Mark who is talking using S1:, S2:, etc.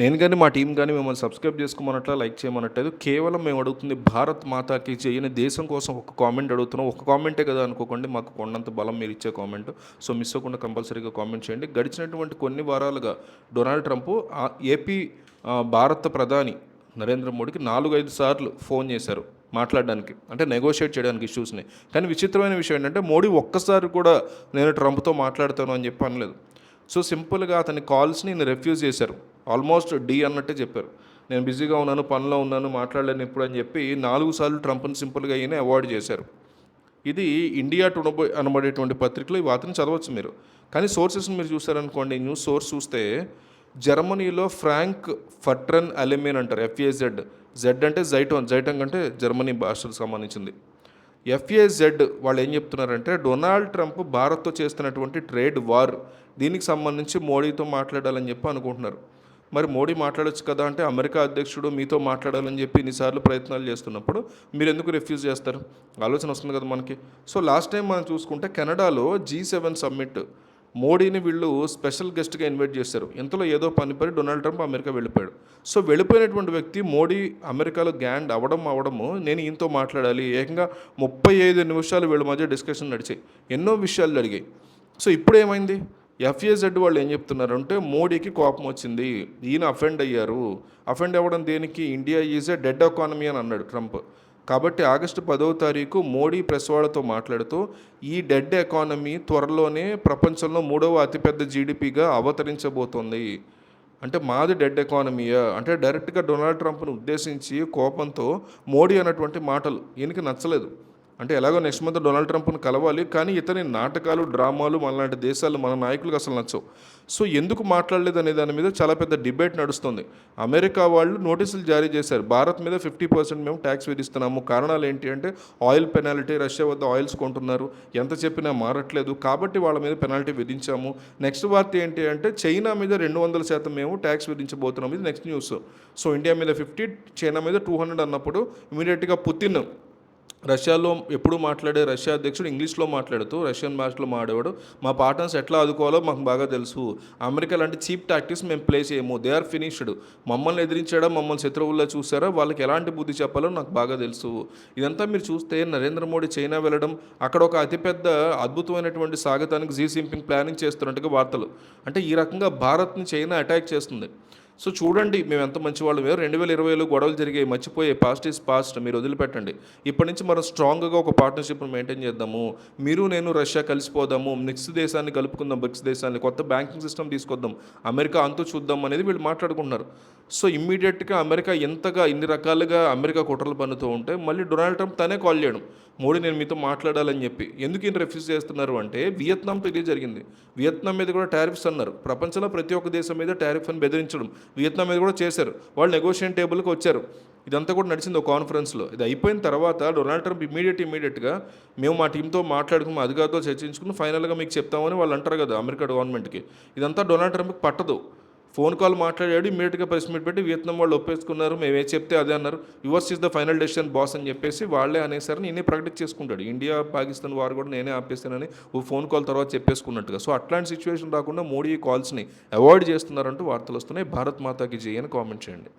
S1: నేను కానీ మా టీం కానీ మిమ్మల్ని సబ్స్క్రైబ్ చేసుకోమన్నట్లా లైక్ చేయమన్నట్లేదు కేవలం మేము అడుగుతుంది భారత్ మాతాకి చేయని దేశం కోసం ఒక కామెంట్ అడుగుతున్నాం. ఒక కామెంటే కదా అనుకోకండి మాకు కొండంత బలం మీరు ఇచ్చే కామెంట్. సో మిస్ అవ్వకుండా కంపల్సరీగా కామెంట్ చేయండి. గడిచినటువంటి కొన్ని వారాలుగా డొనాల్డ్ ట్రంప్ ఏపీ భారత ప్రధాని నరేంద్ర మోడీకి నాలుగు ఐదు సార్లు ఫోన్ చేశారు మాట్లాడడానికి. అంటే నెగోషియేట్ చేయడానికి ఇష్యూస్ని కానీ విచిత్రమైన విషయం ఏంటంటే మోడీ ఒక్కసారి కూడా నేను ట్రంప్తో మాట్లాడతాను అని చెప్పి అనలేదు. సో సింపుల్గా అతని కాల్స్ని నేను రెఫ్యూజ్ చేశారు. ఆల్మోస్ట్ డి అన్నట్టే చెప్పారు. నేను బిజీగా ఉన్నాను పనిలో ఉన్నాను మాట్లాడలేను ఇప్పుడు అని చెప్పి నాలుగు సార్లు ట్రంప్ని సింపుల్గా అయినా అవాయిడ్ చేశారు. ఇది ఇండియా టునబో అనబడేటువంటి పత్రికలో ఈ వార్తను చదవచ్చు మీరు. కానీ సోర్సెస్ని మీరు చూసారనుకోండి న్యూస్ సోర్స్ చూస్తే జర్మనీలో ఫ్రాంక్ ఫట్రన్ అలెమిన్ అంటారు ఎఫ్ఏజెడ్ జెడ్. అంటే జైటోన్ జైటంగ్ అంటే జర్మనీ భాషకు సంబంధించింది. ఎఫ్ఏజెడ్ వాళ్ళు ఏం చెప్తున్నారంటే డొనాల్డ్ ట్రంప్ భారత్తో చేస్తున్నటువంటి ట్రేడ్ వార్ దీనికి సంబంధించి మోడీతో మాట్లాడాలని చెప్పి అనుకుంటున్నారు. మరి మోడీ మాట్లాడొచ్చు కదా అంటే అమెరికా అధ్యక్షుడు మీతో మాట్లాడాలని చెప్పి ఇన్నిసార్లు ప్రయత్నాలు చేస్తున్నప్పుడు మీరు ఎందుకు రిఫ్యూజ్ చేస్తారు? ఆలోచన వస్తుంది కదా మనకి. సో లాస్ట్ టైం మనం చూసుకుంటే కెనడాలో జీ సెవెన్ సమ్మిట్ మోడీని వీళ్ళు స్పెషల్ గెస్ట్గా ఇన్వైట్ చేశారు. ఇంతలో ఏదో పని డొనాల్డ్ ట్రంప్ అమెరికా వెళ్ళిపోయాడు. సో వెళ్ళిపోయినటువంటి వ్యక్తి మోడీ అమెరికాలో గ్యాండ్ అవ్వడం అవ్వడము నేను ఈయనతో మాట్లాడాలి. ఏకంగా ముప్పై ఐదు నిమిషాలు వీళ్ళ మధ్య డిస్కషన్ నడిచాయి. ఎన్నో విషయాలు జరిగాయి. సో ఇప్పుడు ఏమైంది? ఎఫ్ఏజెడ్ వాళ్ళు ఏం చెప్తున్నారు అంటే మోడీకి కోపం వచ్చింది ఈయన అఫెండ్ అయ్యారు. అఫెండ్ అవ్వడం దేనికి? India is a dead economy అని అన్నాడు ట్రంప్. కాబట్టి ఆగస్టు పదవ తారీఖు మోడీ ప్రెస్ వాళ్ళతో మాట్లాడుతూ ఈ డెడ్ ఎకానమీ త్వరలోనే ప్రపంచంలో మూడవ అతిపెద్ద జీడిపిగా అవతరించబోతోంది. అంటే మాది డెడ్ ఎకానమీయా? అంటే డైరెక్ట్గా డొనాల్డ్ ట్రంప్ను ఉద్దేశించి కోపంతో మోడీ అన్నటువంటి మాటలు ఈయనకి నచ్చలేదు. అంటే ఎలాగో నెక్స్ట్ మంత్ డొనాల్డ్ ట్రంప్ను కలవాలి కానీ ఇతని నాటకాలు డ్రామాలు మనలాంటి దేశాలు మన నాయకులకు అసలు నచ్చవు. సో ఎందుకు మాట్లాడలేదు అనే దాని మీద చాలా పెద్ద డిబేట్ నడుస్తుంది. అమెరికా వాళ్ళు నోటీసులు జారీ చేశారు. భారత్ మీద ఫిఫ్టీ పర్సెంట్ మేము ట్యాక్స్ విధిస్తున్నాము. కారణాలు ఏంటి అంటే ఆయిల్ పెనాల్టీ రష్యా వద్ద ఆయిల్స్ కొంటున్నారు. ఎంత చెప్పినా మారట్లేదు. కాబట్టి వాళ్ళ మీద పెనాల్టీ విధించాము. నెక్స్ట్ వార్త ఏంటి అంటే చైనా మీద రెండు వందల శాతం మేము ట్యాక్స్ విధించబోతున్నాం ఇది నెక్స్ట్ న్యూస్ సో ఇండియా మీద ఫిఫ్టీ చైనా మీద టూ హండ్రెడ్ అన్నప్పుడు ఇమీడియట్గా పుతిన్ రష్యాలో ఎప్పుడు మాట్లాడే రష్యా అధ్యక్షుడు ఇంగ్లీష్లో మాట్లాడుతూ రష్యన్ భాషలో మాడేవాడు మా పార్ట్నర్స్ ఎట్లా ఆదుకోవాలో మాకు బాగా తెలుసు. అమెరికా లాంటి చీప్ టాక్టిక్స్ మేము ప్లే చేయము. They are finished. మమ్మల్ని ఎదిరించడం మమ్మల్ని శత్రువుల్లో చూసారా వాళ్ళకి ఎలాంటి బుద్ధి చెప్పాలో నాకు బాగా తెలుసు. ఇదంతా మీరు చూస్తే నరేంద్ర మోడీ చైనా వెళ్ళడం అక్కడ ఒక అతిపెద్ద అద్భుతమైనటువంటి స్వాగతానికి జీ సింపింగ్ ప్లానింగ్ చేస్తున్నట్టుగా వార్తలు. అంటే ఈ రకంగా భారత్ని చైనా అటాక్ చేస్తుంది. సో చూడండి మేము ఎంత మంచి వాళ్ళమే రెండు వేల ఇరవైలో గొడవలు జరిగాయి మర్చిపోయే పాస్ట్ ఈస్ పాస్ట్ మీరు వదిలిపెట్టండి. ఇప్పటి నుంచి మనం స్ట్రాంగ్గా ఒక పార్ట్నర్షిప్ను మెయింటైన్ చేద్దాము. మీరు నేను రష్యా కలిసిపోదాము నెక్స్ట్ దేశాన్ని కలుపుకుందాం బ్రిక్స్ దేశాన్ని కొత్త బ్యాంకింగ్ సిస్టమ్ తీసుకొద్దాం అమెరికా అంతు చూద్దాం అనేది వీళ్ళు మాట్లాడుకుంటున్నారు. సో ఇమ్మీడియట్గా అమెరికా ఎంతగా ఇన్ని రకాలుగా అమెరికా కుట్రలు పన్నుతూ ఉంటే మళ్ళీ డొనాల్డ్ ట్రంప్ తనే కాల్ చేయడం. మోడీ నేను మీతో మాట్లాడాలని చెప్పి. ఎందుకు ఈయన రిఫ్యూజ్ చేస్తున్నారు అంటే వియత్నాంతో ఇదే జరిగింది. వియత్నాం మీద కూడా టారిఫ్స్ అన్నారు. ప్రపంచంలో ప్రతి ఒక్క దేశం మీద టారిఫ్ అని బెదిరించడం. వియత్నాం మీద కూడా చేశారు. వాళ్ళు నెగోషియేషన్ టేబుల్కి వచ్చారు. ఇదంతా కూడా నడిచింది ఒక కాన్ఫరెన్స్లో ఇది అయిపోయిన తర్వాత డొనాల్డ్ ట్రంప్ ఇమీడియట్ ఇమీడియట్గా మేము మా టీంతో మాట్లాడుకుని మా అధికారితో చర్చించుకుని ఫైనల్గా మీకు చెప్తామని వాళ్ళు అంటారు కదా అమెరికా గవర్నమెంట్కి ఇదంతా డొనాల్డ్ ట్రంప్కి పట్టదు. ఫోన్ కాల్ మాట్లాడాడు ఇమీడియట్గా ప్రెస్ మీట్ పెట్టి వియత్నాం వాళ్ళు ఒప్పేసుకున్నారు మేము ఏ చెప్తే అదే అన్నారు. Yours is the final decision boss అని చెప్పేసి వాళ్ళే అనేసరి నేనే ప్రకటించి చేసుకుంటాడు. ఇండియా పాకిస్తాన్ వారు కూడా నేనే ఆపేస్తానని ఓ ఫోన్ కాల్ తర్వాత చెప్పేసుకున్నట్టుగా. సో అట్లాంటి సిచ్యువేషన్ రాకుండా మోడీ కాల్స్ని అవాయిడ్ చేస్తున్నారంటూ వార్తలు వస్తున్నాయి. భారత్ మాతాకి జై అని కామెంట్ చేయండి.